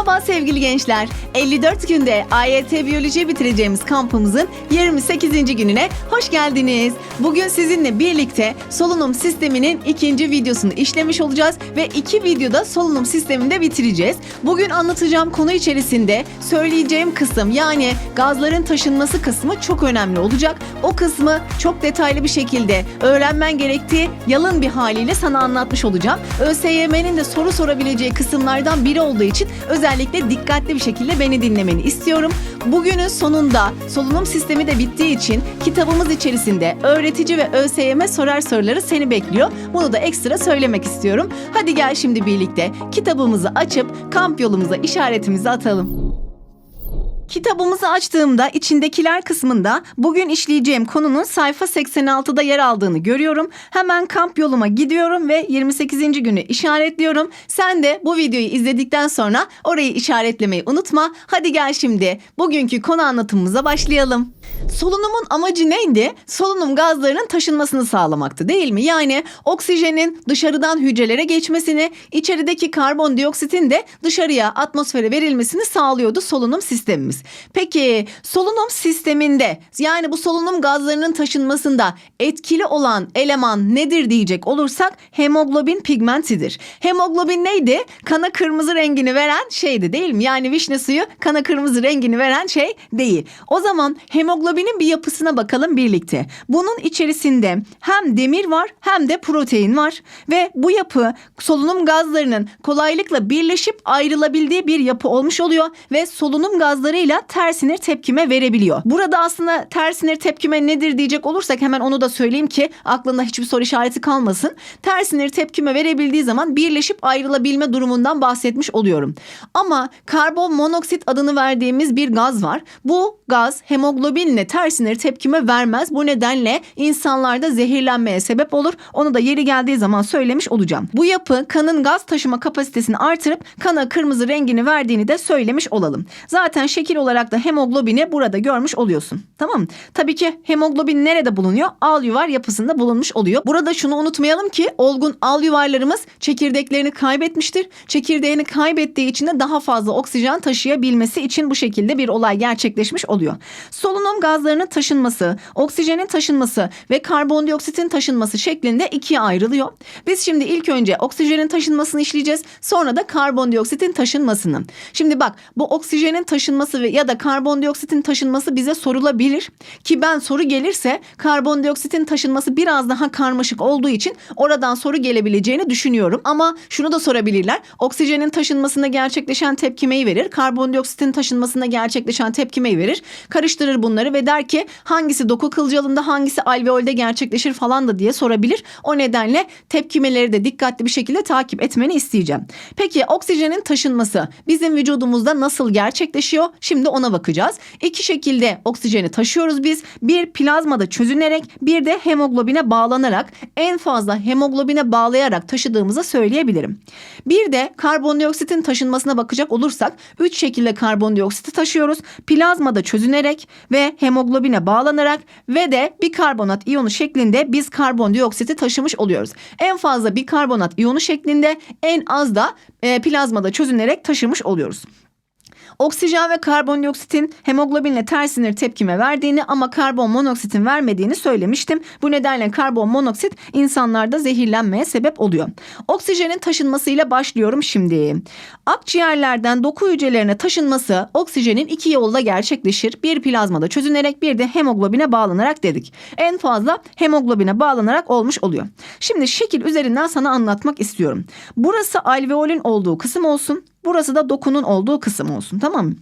Merhaba sevgili gençler. 54 günde AYT Biyoloji bitireceğimiz kampımızın 28. gününe hoş geldiniz. Bugün sizinle birlikte solunum sisteminin ikinci videosunu işlemiş olacağız ve iki videoda solunum sistemini de bitireceğiz. Bugün anlatacağım konu içerisinde söyleyeceğim kısım yani gazların taşınması kısmı çok önemli olacak. O kısmı çok detaylı bir şekilde öğrenmen gerektiği yalın bir haliyle sana anlatmış olacağım. ÖSYM'nin de soru sorabileceği kısımlardan biri olduğu için özellikle dikkatli bir şekilde beni dinlemeni istiyorum. Bugünün sonunda solunum sistemi de bittiği için kitabımız içerisinde öğretici ve ÖSYM sorar soruları seni bekliyor. Bunu da ekstra söylemek istiyorum. Hadi gel şimdi birlikte kitabımızı açıp kamp yolumuza işaretimizi atalım. Kitabımızı açtığımda içindekiler kısmında bugün işleyeceğim konunun sayfa 86'da yer aldığını görüyorum. Hemen kamp yoluma gidiyorum ve 28. günü işaretliyorum. Sen de bu videoyu izledikten sonra orayı işaretlemeyi unutma. Hadi gel şimdi bugünkü konu anlatımımıza başlayalım. Solunumun amacı neydi? Solunum gazlarının taşınmasını sağlamaktı değil mi? Yani oksijenin dışarıdan hücrelere geçmesini, içerideki karbondioksitin de dışarıya atmosfere verilmesini sağlıyordu solunum sistemimiz. Peki solunum sisteminde yani bu solunum gazlarının taşınmasında etkili olan eleman nedir diyecek olursak hemoglobin pigmentidir. Hemoglobin neydi? Kana kırmızı rengini veren şeydi değil mi? Yani vişne suyu kana kırmızı rengini veren şey değil. O zaman hemoglobinin bir yapısına bakalım birlikte. Bunun içerisinde hem demir var hem de protein var ve bu yapı solunum gazlarının kolaylıkla birleşip ayrılabildiği bir yapı olmuş oluyor ve solunum gazlarıyla tersinir tepkime verebiliyor. Burada aslında tersinir tepkime nedir diyecek olursak hemen onu da söyleyeyim ki aklında hiçbir soru işareti kalmasın. Tersinir tepkime verebildiği zaman birleşip ayrılabilme durumundan bahsetmiş oluyorum. Ama karbon monoksit adını verdiğimiz bir gaz var. Bu gaz hemoglobinle tersinir tepkime vermez. Bu nedenle insanlarda zehirlenmeye sebep olur. Onu da yeri geldiği zaman söylemiş olacağım. Bu yapı kanın gaz taşıma kapasitesini artırıp kana kırmızı rengini verdiğini de söylemiş olalım. Zaten şekil olarak da hemoglobini burada görmüş oluyorsun. Tamam mı? Tabii ki hemoglobin nerede bulunuyor? Al yuvar yapısında bulunmuş oluyor. Burada şunu unutmayalım ki olgun al yuvarlarımız çekirdeklerini kaybetmiştir. Çekirdeğini kaybettiği için de daha fazla oksijen taşıyabilmesi için bu şekilde bir olay gerçekleşmiş oluyor. Solunum gazlarının taşınması, oksijenin taşınması ve karbondioksitin taşınması şeklinde ikiye ayrılıyor. Biz şimdi ilk önce oksijenin taşınmasını işleyeceğiz. Sonra da karbondioksitin taşınmasını. Şimdi bak bu oksijenin taşınması ve ya da karbondioksitin taşınması bize sorulabilir. Ki ben soru gelirse karbondioksitin taşınması biraz daha karmaşık olduğu için oradan soru gelebileceğini düşünüyorum. Ama şunu da sorabilirler. Oksijenin taşınmasında gerçekleşen tepkimeyi verir. Karbondioksitin taşınmasında gerçekleşen tepkimeyi verir. Karıştırır bunları ve der ki hangisi doku kılcalında hangisi alveolde gerçekleşir falan da diye sorabilir. O nedenle tepkimeleri de dikkatli bir şekilde takip etmeni isteyeceğim. Peki oksijenin taşınması bizim vücudumuzda nasıl gerçekleşiyor? Şimdi ona bakacağız. İki şekilde oksijeni taşıyoruz biz. Bir plazmada çözünerek bir de hemoglobine bağlanarak en fazla hemoglobine bağlayarak taşıdığımızı söyleyebilirim. Bir de karbondioksitin taşınmasına bakacak olursak üç şekilde karbondioksiti taşıyoruz. Plazmada çözünerek ve hemoglobine bağlanarak ve de bikarbonat iyonu şeklinde biz karbondioksiti taşımış oluyoruz. En fazla bikarbonat iyonu şeklinde en az da e, plazmada çözünerek taşımış oluyoruz. Oksijen ve karbondioksitin hemoglobinle ters sinir tepkime verdiğini ama karbon monoksitin vermediğini söylemiştim. Bu nedenle karbon monoksit insanlarda zehirlenmeye sebep oluyor. Oksijenin taşınmasıyla başlıyorum şimdi. Akciğerlerden doku hücrelerine taşınması oksijenin iki yolla gerçekleşir. Bir plazmada çözünerek bir de hemoglobine bağlanarak dedik. En fazla hemoglobine bağlanarak olmuş oluyor. Şimdi şekil üzerinden sana anlatmak istiyorum. Burası alveolün olduğu kısım olsun. Burası da dokunun olduğu kısım olsun tamam mı?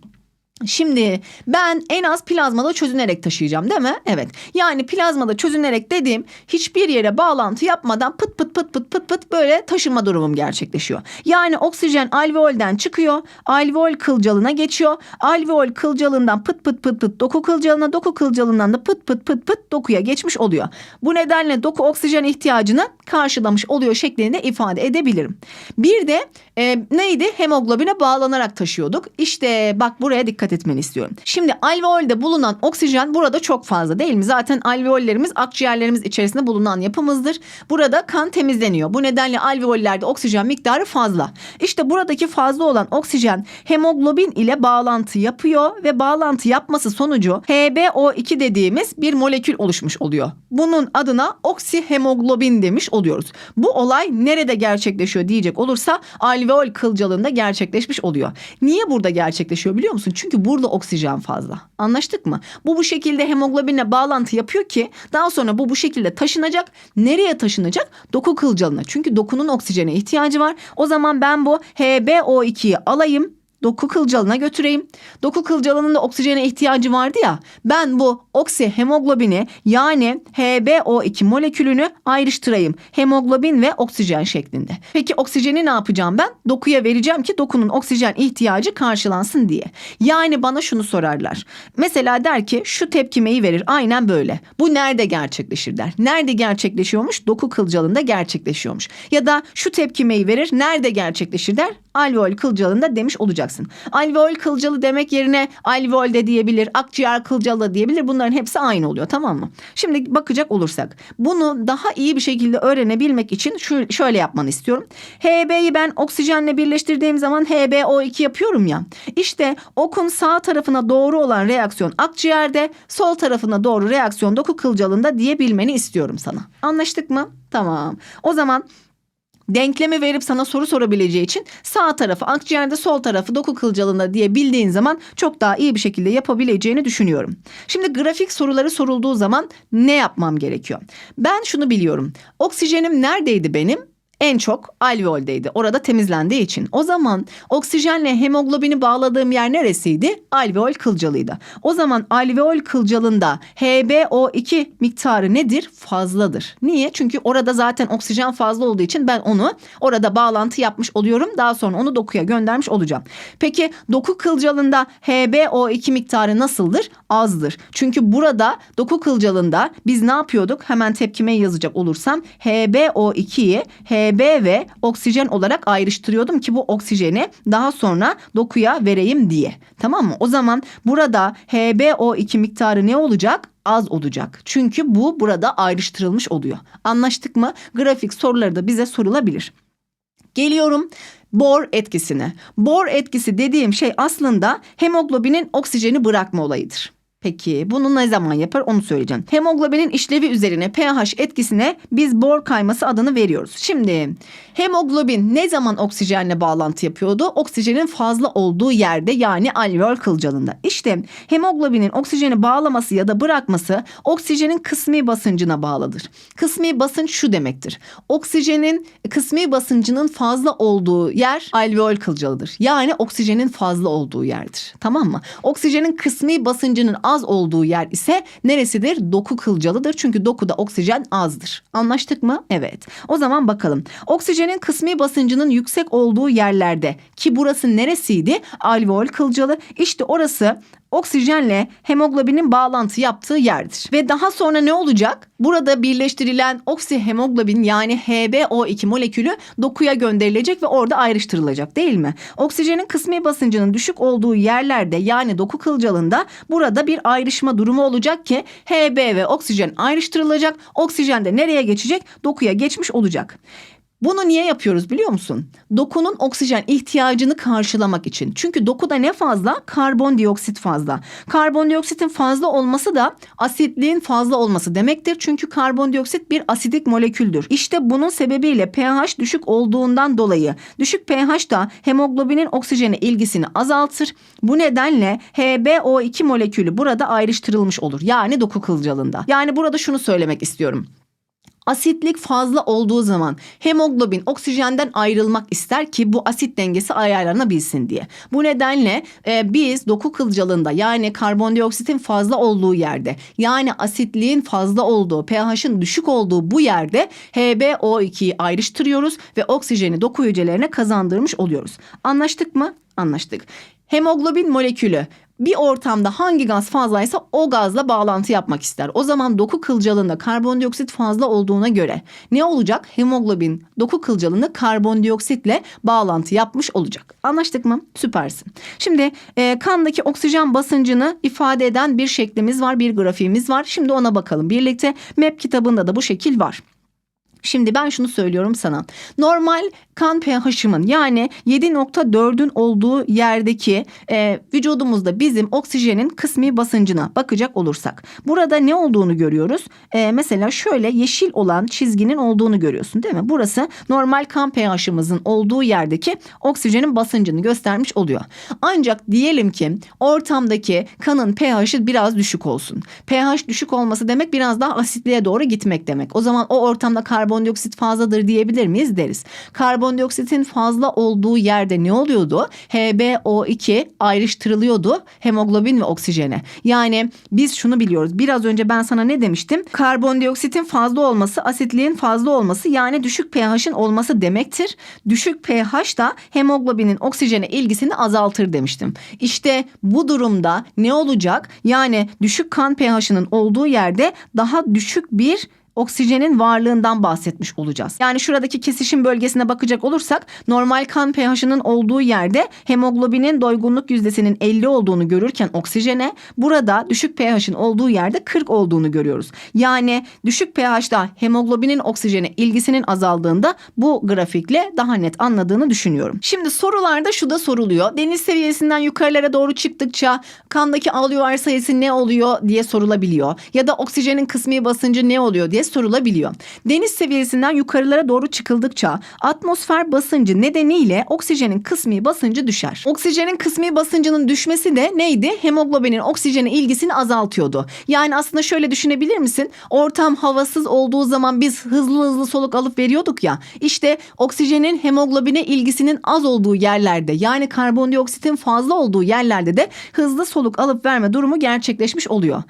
Şimdi ben en az plazmada çözünerek taşıyacağım değil mi? Evet. Yani plazmada çözünerek dediğim hiçbir yere bağlantı yapmadan pıt pıt pıt pıt pıt pıt böyle taşıma durumum gerçekleşiyor. Yani oksijen alveolden çıkıyor. Alveol kılcalına geçiyor. Alveol kılcalından pıt pıt pıt pıt doku kılcalına, doku kılcalından da pıt pıt pıt pıt dokuya geçmiş oluyor. Bu nedenle doku oksijen ihtiyacını karşılamış oluyor şeklinde ifade edebilirim. Bir de e, neydi? Hemoglobine bağlanarak taşıyorduk. İşte bak buraya dikkat dikkat etmeni istiyorum. Şimdi alveolde bulunan oksijen burada çok fazla değil mi? Zaten alveollerimiz akciğerlerimiz içerisinde bulunan yapımızdır. Burada kan temizleniyor. Bu nedenle alveollerde oksijen miktarı fazla. İşte buradaki fazla olan oksijen hemoglobin ile bağlantı yapıyor ve bağlantı yapması sonucu HbO2 dediğimiz bir molekül oluşmuş oluyor. Bunun adına oksihemoglobin demiş oluyoruz. Bu olay nerede gerçekleşiyor diyecek olursa alveol kılcalığında gerçekleşmiş oluyor. Niye burada gerçekleşiyor biliyor musun? Çünkü burada oksijen fazla. Anlaştık mı? Bu bu şekilde hemoglobinle bağlantı yapıyor ki daha sonra bu bu şekilde taşınacak. Nereye taşınacak? Doku kılcalına. Çünkü dokunun oksijene ihtiyacı var. O zaman ben bu HbO2'yi alayım doku kılcalına götüreyim. Doku kılcalının da oksijene ihtiyacı vardı ya. Ben bu oksihemoglobini yani HbO2 molekülünü ayrıştırayım. Hemoglobin ve oksijen şeklinde. Peki oksijeni ne yapacağım ben? Dokuya vereceğim ki dokunun oksijen ihtiyacı karşılansın diye. Yani bana şunu sorarlar. Mesela der ki şu tepkimeyi verir. Aynen böyle. Bu nerede gerçekleşir der. Nerede gerçekleşiyormuş? Doku kılcalında gerçekleşiyormuş. Ya da şu tepkimeyi verir. Nerede gerçekleşir der. Alveol kılcalında demiş olacaksın. Alveol kılcalı demek yerine alveol de diyebilir, akciğer kılcalı da diyebilir. Bunların hepsi aynı oluyor tamam mı? Şimdi bakacak olursak bunu daha iyi bir şekilde öğrenebilmek için şu, şöyle yapmanı istiyorum. HB'yi ben oksijenle birleştirdiğim zaman HbO2 yapıyorum ya. İşte okun sağ tarafına doğru olan reaksiyon akciğerde, sol tarafına doğru reaksiyon doku kılcalında diyebilmeni istiyorum sana. Anlaştık mı? Tamam. O zaman denklemi verip sana soru sorabileceği için sağ tarafı akciğerde sol tarafı doku kılcalında diye bildiğin zaman çok daha iyi bir şekilde yapabileceğini düşünüyorum. Şimdi grafik soruları sorulduğu zaman ne yapmam gerekiyor? Ben şunu biliyorum. Oksijenim neredeydi benim? En çok alveoldeydi. Orada temizlendiği için. O zaman oksijenle hemoglobini bağladığım yer neresiydi? Alveol kılcalıydı. O zaman alveol kılcalında HbO2 miktarı nedir? Fazladır. Niye? Çünkü orada zaten oksijen fazla olduğu için ben onu orada bağlantı yapmış oluyorum. Daha sonra onu dokuya göndermiş olacağım. Peki doku kılcalında HbO2 miktarı nasıldır? Azdır. Çünkü burada doku kılcalında biz ne yapıyorduk? Hemen tepkime yazacak olursam HbO2'yi Hb ve oksijen olarak ayrıştırıyordum ki bu oksijeni daha sonra dokuya vereyim diye. Tamam mı? O zaman burada HbO2 miktarı ne olacak? az olacak. Çünkü bu burada ayrıştırılmış oluyor. Anlaştık mı? Grafik soruları da bize sorulabilir. Geliyorum Bohr etkisine. Bohr etkisi dediğim şey aslında hemoglobinin oksijeni bırakma olayıdır. Peki bunu ne zaman yapar onu söyleyeceğim. Hemoglobinin işlevi üzerine pH etkisine biz Bohr kayması adını veriyoruz. Şimdi hemoglobin ne zaman oksijenle bağlantı yapıyordu? Oksijenin fazla olduğu yerde yani alveol kılcalında. İşte hemoglobinin oksijeni bağlaması ya da bırakması oksijenin kısmi basıncına bağlıdır. Kısmi basınç şu demektir. Oksijenin kısmi basıncının fazla olduğu yer alveol kılcalıdır. Yani oksijenin fazla olduğu yerdir. Tamam mı? Oksijenin kısmi basıncının az olduğu yer ise neresidir? Doku kılcalıdır. Çünkü dokuda oksijen azdır. Anlaştık mı? Evet. O zaman bakalım. Oksijenin kısmi basıncının yüksek olduğu yerlerde ki burası neresiydi? Alveol kılcalı. İşte orası oksijenle hemoglobinin bağlantı yaptığı yerdir. Ve daha sonra ne olacak? Burada birleştirilen oksihemoglobin yani HbO2 molekülü dokuya gönderilecek ve orada ayrıştırılacak değil mi? Oksijenin kısmi basıncının düşük olduğu yerlerde yani doku kılcalında burada bir ayrışma durumu olacak ki Hb ve oksijen ayrıştırılacak. Oksijen de nereye geçecek? Dokuya geçmiş olacak. Bunu niye yapıyoruz biliyor musun? Dokunun oksijen ihtiyacını karşılamak için. Çünkü dokuda ne fazla? Karbondioksit fazla. Karbondioksitin fazla olması da asitliğin fazla olması demektir. Çünkü karbondioksit bir asidik moleküldür. İşte bunun sebebiyle pH düşük olduğundan dolayı düşük pH da hemoglobinin oksijene ilgisini azaltır. Bu nedenle HbO2 molekülü burada ayrıştırılmış olur. Yani doku kılcalında. Yani burada şunu söylemek istiyorum. Asitlik fazla olduğu zaman hemoglobin oksijenden ayrılmak ister ki bu asit dengesi ayarlanabilsin diye. Bu nedenle e, biz doku kılcalında yani karbondioksitin fazla olduğu yerde yani asitliğin fazla olduğu pH'ın düşük olduğu bu yerde HbO2'yi ayrıştırıyoruz ve oksijeni doku hücrelerine kazandırmış oluyoruz. Anlaştık mı? Anlaştık. Hemoglobin molekülü bir ortamda hangi gaz fazlaysa o gazla bağlantı yapmak ister. O zaman doku kılcalığında karbondioksit fazla olduğuna göre ne olacak? Hemoglobin doku kılcalığında karbondioksitle bağlantı yapmış olacak. Anlaştık mı? Süpersin. Şimdi e, kandaki oksijen basıncını ifade eden bir şeklimiz var, bir grafiğimiz var. Şimdi ona bakalım birlikte. MEP kitabında da bu şekil var. Şimdi ben şunu söylüyorum sana. Normal kan pH'ımın yani 7.4'ün olduğu yerdeki e, vücudumuzda bizim oksijenin kısmi basıncına bakacak olursak. Burada ne olduğunu görüyoruz. E, mesela şöyle yeşil olan çizginin olduğunu görüyorsun değil mi? Burası normal kan pH'ımızın olduğu yerdeki oksijenin basıncını göstermiş oluyor. Ancak diyelim ki ortamdaki kanın pH'i biraz düşük olsun. pH düşük olması demek biraz daha asitliğe doğru gitmek demek. O zaman o ortamda karbondioksit fazladır diyebilir miyiz? Deriz. Karbondioksitin fazla olduğu yerde ne oluyordu? HbO2 ayrıştırılıyordu hemoglobin ve oksijene. Yani biz şunu biliyoruz. Biraz önce ben sana ne demiştim? Karbondioksitin fazla olması asitliğin fazla olması yani düşük pH'in olması demektir. Düşük pH da hemoglobinin oksijene ilgisini azaltır demiştim. İşte bu durumda ne olacak? Yani düşük kan pH'inin olduğu yerde daha düşük bir oksijenin varlığından bahsetmiş olacağız. Yani şuradaki kesişim bölgesine bakacak olursak normal kan pH'ının olduğu yerde hemoglobinin doygunluk yüzdesinin 50 olduğunu görürken oksijene burada düşük pH'in olduğu yerde 40 olduğunu görüyoruz. Yani düşük pH'da hemoglobinin oksijene ilgisinin azaldığında bu grafikle daha net anladığını düşünüyorum. Şimdi sorularda şu da soruluyor. Deniz seviyesinden yukarılara doğru çıktıkça kandaki alüvar sayısı ne oluyor diye sorulabiliyor. Ya da oksijenin kısmi basıncı ne oluyor diye sorulabiliyor. Deniz seviyesinden yukarılara doğru çıkıldıkça atmosfer basıncı nedeniyle oksijenin kısmi basıncı düşer. Oksijenin kısmi basıncının düşmesi de neydi? Hemoglobinin oksijene ilgisini azaltıyordu. Yani aslında şöyle düşünebilir misin? Ortam havasız olduğu zaman biz hızlı hızlı soluk alıp veriyorduk ya. İşte oksijenin hemoglobine ilgisinin az olduğu yerlerde yani karbondioksitin fazla olduğu yerlerde de hızlı soluk alıp verme durumu gerçekleşmiş oluyor.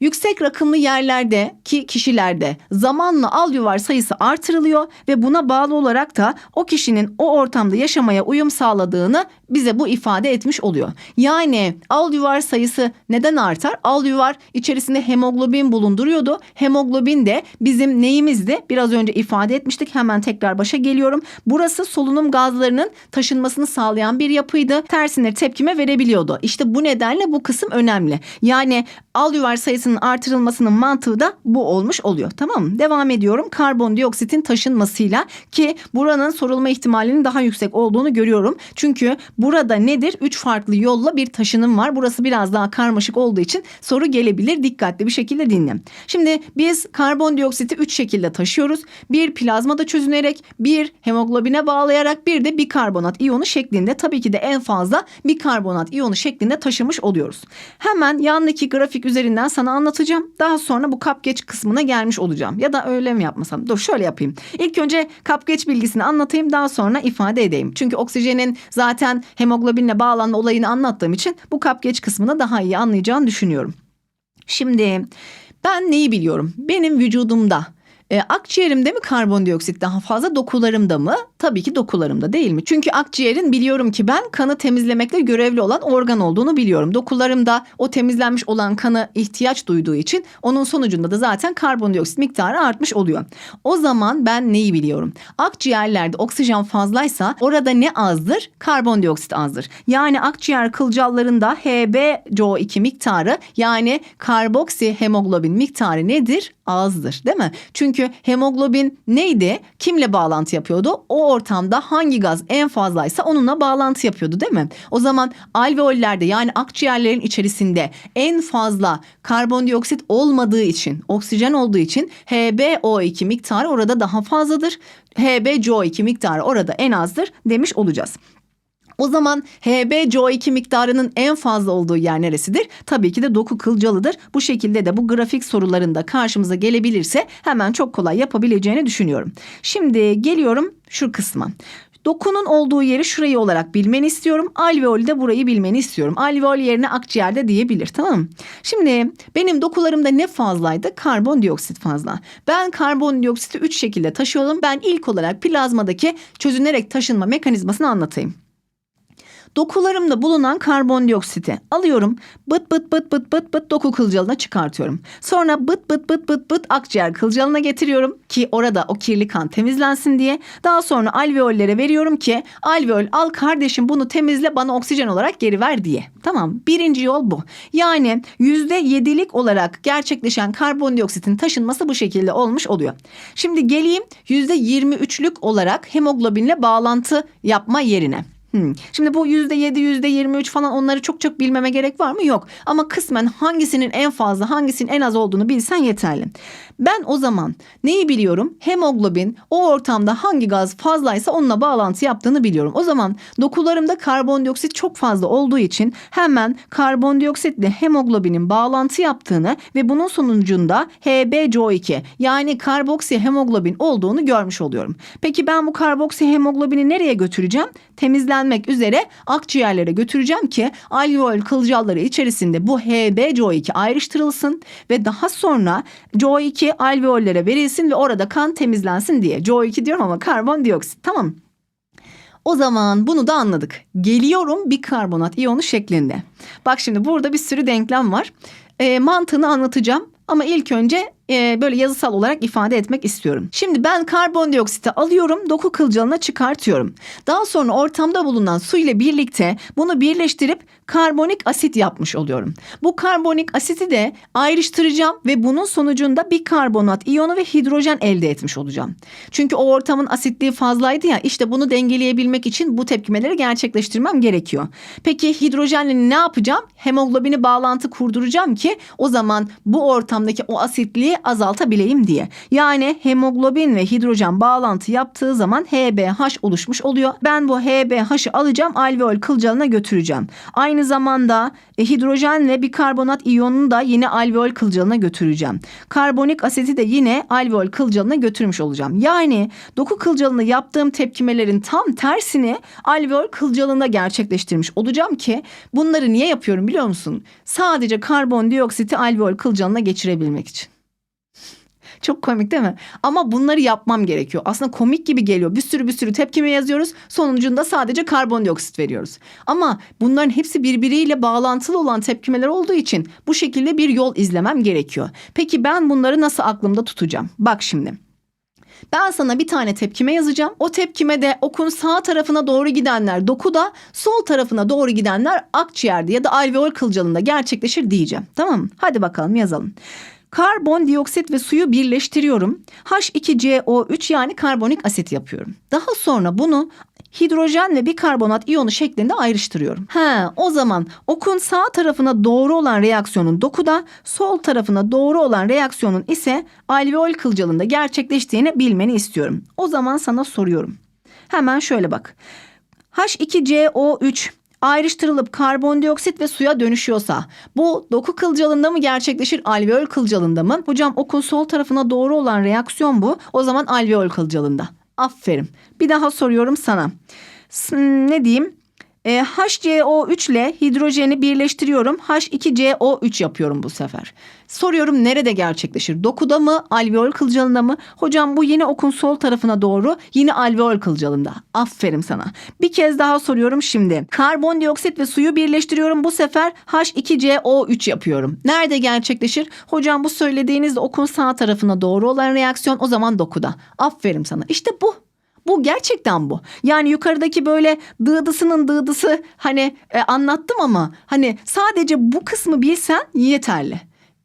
Yüksek rakımlı yerlerde ki kişilerde zamanla al yuvar sayısı artırılıyor ve buna bağlı olarak da o kişinin o ortamda yaşamaya uyum sağladığını bize bu ifade etmiş oluyor. Yani al yuvar sayısı neden artar? Al yuvar içerisinde hemoglobin bulunduruyordu. Hemoglobin de bizim neyimizdi? Biraz önce ifade etmiştik. Hemen tekrar başa geliyorum. Burası solunum gazlarının taşınmasını sağlayan bir yapıydı. Tersine tepkime verebiliyordu. İşte bu nedenle bu kısım önemli. Yani al yuvar sayısının artırılmasının mantığı da bu olmuş oluyor. Tamam mı? Devam ediyorum. Karbondioksitin taşınmasıyla ki buranın sorulma ihtimalinin daha yüksek olduğunu görüyorum. Çünkü burada nedir? Üç farklı yolla bir taşınım var. Burası biraz daha karmaşık olduğu için soru gelebilir. Dikkatli bir şekilde dinle. Şimdi biz karbondioksiti üç şekilde taşıyoruz. Bir plazmada çözünerek, bir hemoglobine bağlayarak, bir de bikarbonat iyonu şeklinde. Tabii ki de en fazla bikarbonat iyonu şeklinde taşımış oluyoruz. Hemen yandaki grafik üzerinden sana anlatacağım. Daha sonra bu kap geç kısmına gelmiş olacağım. Ya da öyle mi yapmasam? Dur şöyle yapayım. İlk önce kap geç bilgisini anlatayım daha sonra ifade edeyim. Çünkü oksijenin zaten hemoglobinle bağlanma olayını anlattığım için bu kap geç kısmını daha iyi anlayacağını düşünüyorum. Şimdi ben neyi biliyorum? Benim vücudumda e, akciğerimde mi karbondioksit daha fazla dokularımda mı? Tabii ki dokularımda değil mi? Çünkü akciğerin biliyorum ki ben kanı temizlemekle görevli olan organ olduğunu biliyorum. Dokularımda o temizlenmiş olan kanı ihtiyaç duyduğu için onun sonucunda da zaten karbondioksit miktarı artmış oluyor. O zaman ben neyi biliyorum? Akciğerlerde oksijen fazlaysa orada ne azdır? Karbondioksit azdır. Yani akciğer kılcallarında HbCO2 miktarı yani karboksi hemoglobin miktarı nedir? Azdır değil mi? Çünkü hemoglobin neydi? Kimle bağlantı yapıyordu? O ortamda hangi gaz en fazlaysa onunla bağlantı yapıyordu değil mi? O zaman alveollerde yani akciğerlerin içerisinde en fazla karbondioksit olmadığı için, oksijen olduğu için HbO2 miktarı orada daha fazladır. HbCO2 miktarı orada en azdır demiş olacağız. O zaman HbCO2 miktarının en fazla olduğu yer neresidir? Tabii ki de doku kılcalıdır. Bu şekilde de bu grafik sorularında karşımıza gelebilirse hemen çok kolay yapabileceğini düşünüyorum. Şimdi geliyorum şu kısma. Dokunun olduğu yeri şurayı olarak bilmeni istiyorum. Alveol de burayı bilmeni istiyorum. Alveol yerine akciğerde diyebilir tamam mı? Şimdi benim dokularımda ne fazlaydı? Karbondioksit fazla. Ben karbondioksiti üç şekilde taşıyorum. Ben ilk olarak plazmadaki çözünerek taşınma mekanizmasını anlatayım. Dokularımda bulunan karbondioksiti alıyorum. Bıt bıt bıt bıt bıt bıt doku kılcalına çıkartıyorum. Sonra bıt bıt bıt bıt bıt akciğer kılcalına getiriyorum ki orada o kirli kan temizlensin diye. Daha sonra alveollere veriyorum ki alveol al kardeşim bunu temizle bana oksijen olarak geri ver diye. Tamam birinci yol bu. Yani yüzde yedilik olarak gerçekleşen karbondioksitin taşınması bu şekilde olmuş oluyor. Şimdi geleyim yüzde yirmi üçlük olarak hemoglobinle bağlantı yapma yerine. Hmm. Şimdi bu yüzde yedi, yüzde yirmi üç falan onları çok çok bilmeme gerek var mı? Yok. Ama kısmen hangisinin en fazla, hangisinin en az olduğunu bilsen yeterli. Ben o zaman neyi biliyorum? Hemoglobin o ortamda hangi gaz fazlaysa onunla bağlantı yaptığını biliyorum. O zaman dokularımda karbondioksit çok fazla olduğu için hemen karbondioksitle hemoglobinin bağlantı yaptığını ve bunun sonucunda HbCO2 yani karboksi hemoglobin olduğunu görmüş oluyorum. Peki ben bu karboksi hemoglobini nereye götüreceğim? Temizlenmek üzere akciğerlere götüreceğim ki alveol kılcalları içerisinde bu HbCO2 ayrıştırılsın ve daha sonra CO2 alveollere verilsin ve orada kan temizlensin diye. CO2 diyorum ama karbondioksit tamam o zaman bunu da anladık. Geliyorum bir karbonat iyonu şeklinde. Bak şimdi burada bir sürü denklem var. E, mantığını anlatacağım ama ilk önce e, böyle yazısal olarak ifade etmek istiyorum. Şimdi ben karbondioksiti alıyorum, doku kılcalına çıkartıyorum. Daha sonra ortamda bulunan su ile birlikte bunu birleştirip karbonik asit yapmış oluyorum. Bu karbonik asiti de ayrıştıracağım ve bunun sonucunda bir karbonat iyonu ve hidrojen elde etmiş olacağım. Çünkü o ortamın asitliği fazlaydı ya işte bunu dengeleyebilmek için bu tepkimeleri gerçekleştirmem gerekiyor. Peki hidrojenle ne yapacağım? Hemoglobini bağlantı kurduracağım ki o zaman bu ortamdaki o asitliği azaltabileyim diye. Yani hemoglobin ve hidrojen bağlantı yaptığı zaman HBH oluşmuş oluyor. Ben bu HBH'ı alacağım alveol kılcalına götüreceğim. Aynı zamanda e, hidrojenle bir karbonat iyonunu da yine alveol kılcalına götüreceğim. Karbonik asiti de yine alveol kılcalına götürmüş olacağım. Yani doku kılcalına yaptığım tepkimelerin tam tersini alveol kılcalında gerçekleştirmiş olacağım ki bunları niye yapıyorum biliyor musun? Sadece karbondioksiti alveol kılcalına geçirebilmek için. Çok komik değil mi? Ama bunları yapmam gerekiyor. Aslında komik gibi geliyor. Bir sürü bir sürü tepkime yazıyoruz. Sonucunda sadece karbondioksit veriyoruz. Ama bunların hepsi birbiriyle bağlantılı olan tepkimeler olduğu için bu şekilde bir yol izlemem gerekiyor. Peki ben bunları nasıl aklımda tutacağım? Bak şimdi. Ben sana bir tane tepkime yazacağım. O tepkimede okun sağ tarafına doğru gidenler dokuda, sol tarafına doğru gidenler akciğerde ya da alveol kılcalında gerçekleşir diyeceğim. Tamam mı? Hadi bakalım yazalım. Karbondioksit ve suyu birleştiriyorum. H2CO3 yani karbonik asit yapıyorum. Daha sonra bunu hidrojen ve bikarbonat iyonu şeklinde ayrıştırıyorum. Ha, o zaman okun sağ tarafına doğru olan reaksiyonun dokuda, sol tarafına doğru olan reaksiyonun ise alveol kılcalında gerçekleştiğini bilmeni istiyorum. O zaman sana soruyorum. Hemen şöyle bak. H2CO3 ayrıştırılıp karbondioksit ve suya dönüşüyorsa bu doku kılcalında mı gerçekleşir alveol kılcalında mı? Hocam okun sol tarafına doğru olan reaksiyon bu. O zaman alveol kılcalında. Aferin. Bir daha soruyorum sana. Ne diyeyim? E, HCO3 ile hidrojeni birleştiriyorum. H2CO3 yapıyorum bu sefer. Soruyorum nerede gerçekleşir? Dokuda mı, alveol kılcalında mı? Hocam bu yine okun sol tarafına doğru, yine alveol kılcalında. Aferin sana. Bir kez daha soruyorum şimdi. Karbondioksit ve suyu birleştiriyorum. Bu sefer H2CO3 yapıyorum. Nerede gerçekleşir? Hocam bu söylediğiniz okun sağ tarafına doğru olan reaksiyon o zaman dokuda. Aferin sana. İşte bu. Bu gerçekten bu. Yani yukarıdaki böyle dıdısının dıdısı hani e, anlattım ama hani sadece bu kısmı bilsen yeterli.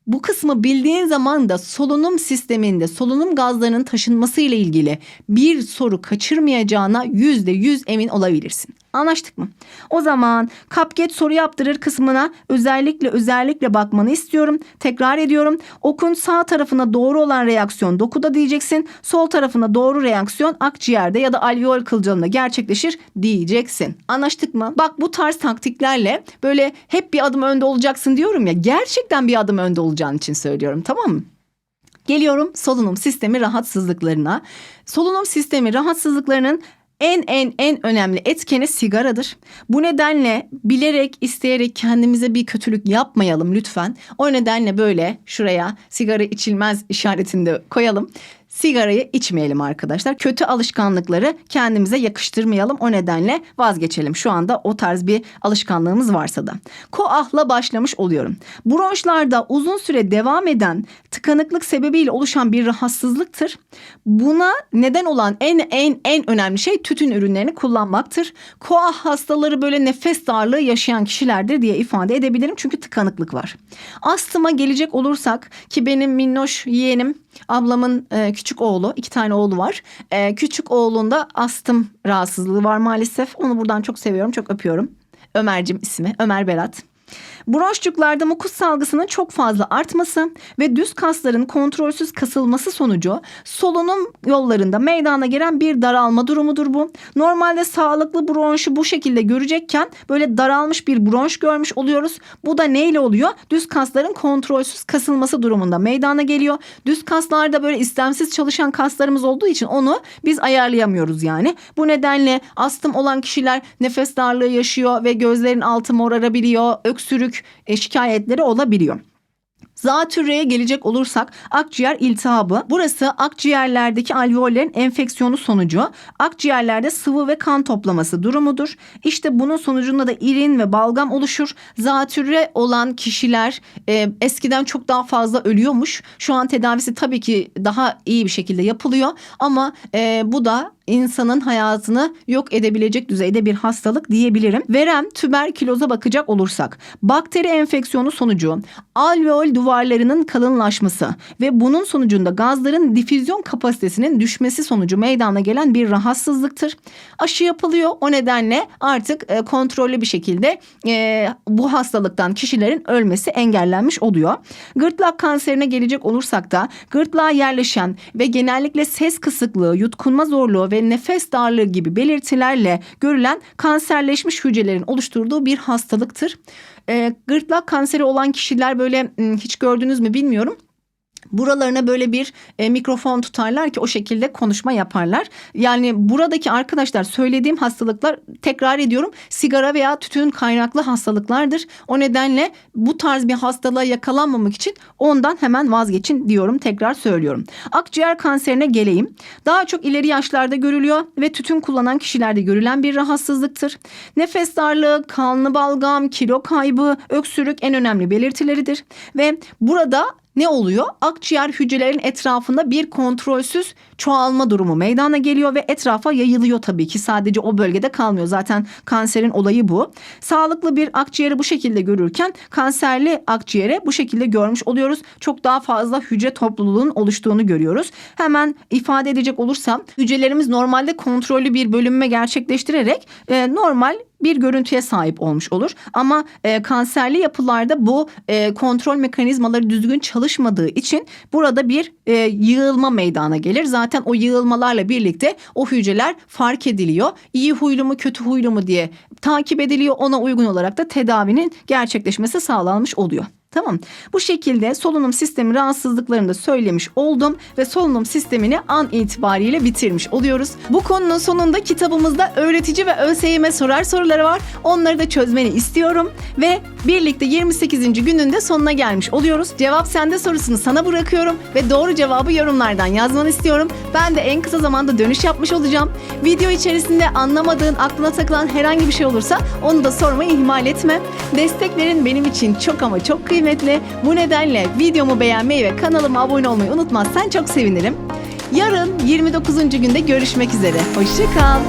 Bu kısmı bildiğin zaman da solunum sisteminde solunum gazlarının taşınması ile ilgili bir soru kaçırmayacağına yüzde yüz emin olabilirsin. Anlaştık mı? O zaman kapget soru yaptırır kısmına özellikle özellikle bakmanı istiyorum. Tekrar ediyorum. Okun sağ tarafına doğru olan reaksiyon dokuda diyeceksin. Sol tarafına doğru reaksiyon akciğerde ya da alveol kılcalında gerçekleşir diyeceksin. Anlaştık mı? Bak bu tarz taktiklerle böyle hep bir adım önde olacaksın diyorum ya. Gerçekten bir adım önde olacağın için söylüyorum tamam mı? Geliyorum solunum sistemi rahatsızlıklarına. Solunum sistemi rahatsızlıklarının en en en önemli etkeni sigaradır. Bu nedenle bilerek isteyerek kendimize bir kötülük yapmayalım lütfen. O nedenle böyle şuraya sigara içilmez işaretini de koyalım. Sigarayı içmeyelim arkadaşlar. Kötü alışkanlıkları kendimize yakıştırmayalım. O nedenle vazgeçelim. Şu anda o tarz bir alışkanlığımız varsa da. Koahla başlamış oluyorum. Bronşlarda uzun süre devam eden tıkanıklık sebebiyle oluşan bir rahatsızlıktır. Buna neden olan en en en önemli şey tütün ürünlerini kullanmaktır. Koah hastaları böyle nefes darlığı yaşayan kişilerdir diye ifade edebilirim çünkü tıkanıklık var. Astıma gelecek olursak ki benim minnoş yeğenim ablamın e, küçük oğlu iki tane oğlu var. E, küçük oğlunda astım rahatsızlığı var maalesef. Onu buradan çok seviyorum çok öpüyorum. Ömer'cim ismi Ömer Berat. Bronşçuklarda mukus salgısının çok fazla artması ve düz kasların kontrolsüz kasılması sonucu solunum yollarında meydana gelen bir daralma durumudur bu. Normalde sağlıklı bronşu bu şekilde görecekken böyle daralmış bir bronş görmüş oluyoruz. Bu da neyle oluyor? Düz kasların kontrolsüz kasılması durumunda meydana geliyor. Düz kaslarda böyle istemsiz çalışan kaslarımız olduğu için onu biz ayarlayamıyoruz yani. Bu nedenle astım olan kişiler nefes darlığı yaşıyor ve gözlerin altı morarabiliyor, öksürük e, şikayetleri olabiliyor. Zatürreye gelecek olursak akciğer iltihabı. Burası akciğerlerdeki alveollerin enfeksiyonu sonucu akciğerlerde sıvı ve kan toplaması durumudur. İşte bunun sonucunda da irin ve balgam oluşur. Zatürre olan kişiler e, eskiden çok daha fazla ölüyormuş. Şu an tedavisi tabii ki daha iyi bir şekilde yapılıyor ama e, bu da insanın hayatını yok edebilecek düzeyde bir hastalık diyebilirim. Verem tüberküloza bakacak olursak bakteri enfeksiyonu sonucu alveol duvarlarının kalınlaşması ve bunun sonucunda gazların difüzyon kapasitesinin düşmesi sonucu meydana gelen bir rahatsızlıktır. Aşı yapılıyor o nedenle artık e, kontrollü bir şekilde e, bu hastalıktan kişilerin ölmesi engellenmiş oluyor. Gırtlak kanserine gelecek olursak da gırtlağa yerleşen ve genellikle ses kısıklığı, yutkunma zorluğu ve nefes darlığı gibi belirtilerle görülen kanserleşmiş hücrelerin oluşturduğu bir hastalıktır. E, gırtlak kanseri olan kişiler böyle m, hiç gördünüz mü bilmiyorum. Buralarına böyle bir e, mikrofon tutarlar ki o şekilde konuşma yaparlar. Yani buradaki arkadaşlar söylediğim hastalıklar tekrar ediyorum sigara veya tütün kaynaklı hastalıklardır. O nedenle bu tarz bir hastalığa yakalanmamak için ondan hemen vazgeçin diyorum tekrar söylüyorum. Akciğer kanserine geleyim. Daha çok ileri yaşlarda görülüyor ve tütün kullanan kişilerde görülen bir rahatsızlıktır. Nefes darlığı, kanlı balgam, kilo kaybı, öksürük en önemli belirtileridir. Ve burada ne oluyor? Akciğer hücrelerin etrafında bir kontrolsüz çoğalma durumu meydana geliyor ve etrafa yayılıyor tabii ki. Sadece o bölgede kalmıyor. Zaten kanserin olayı bu. Sağlıklı bir akciğeri bu şekilde görürken kanserli akciğere bu şekilde görmüş oluyoruz. Çok daha fazla hücre topluluğunun oluştuğunu görüyoruz. Hemen ifade edecek olursam hücrelerimiz normalde kontrollü bir bölünme gerçekleştirerek e, normal bir görüntüye sahip olmuş olur. Ama e, kanserli yapılarda bu e, kontrol mekanizmaları düzgün çalışmadığı için burada bir e, yığılma meydana gelir. Zaten o yığılmalarla birlikte o hücreler fark ediliyor. İyi huylu mu kötü huylu mu diye takip ediliyor. Ona uygun olarak da tedavinin gerçekleşmesi sağlanmış oluyor. Tamam. Bu şekilde solunum sistemi rahatsızlıklarını da söylemiş oldum ve solunum sistemini an itibariyle bitirmiş oluyoruz. Bu konunun sonunda kitabımızda öğretici ve ÖSYM sorar soruları var. Onları da çözmeni istiyorum ve birlikte 28. gününde sonuna gelmiş oluyoruz. Cevap sende sorusunu sana bırakıyorum ve doğru cevabı yorumlardan yazmanı istiyorum. Ben de en kısa zamanda dönüş yapmış olacağım. Video içerisinde anlamadığın, aklına takılan herhangi bir şey olursa onu da sormayı ihmal etme. Desteklerin benim için çok ama çok kıymetli. Bu nedenle videomu beğenmeyi ve kanalıma abone olmayı unutmazsan çok sevinirim. Yarın 29. günde görüşmek üzere. Hoşçakal.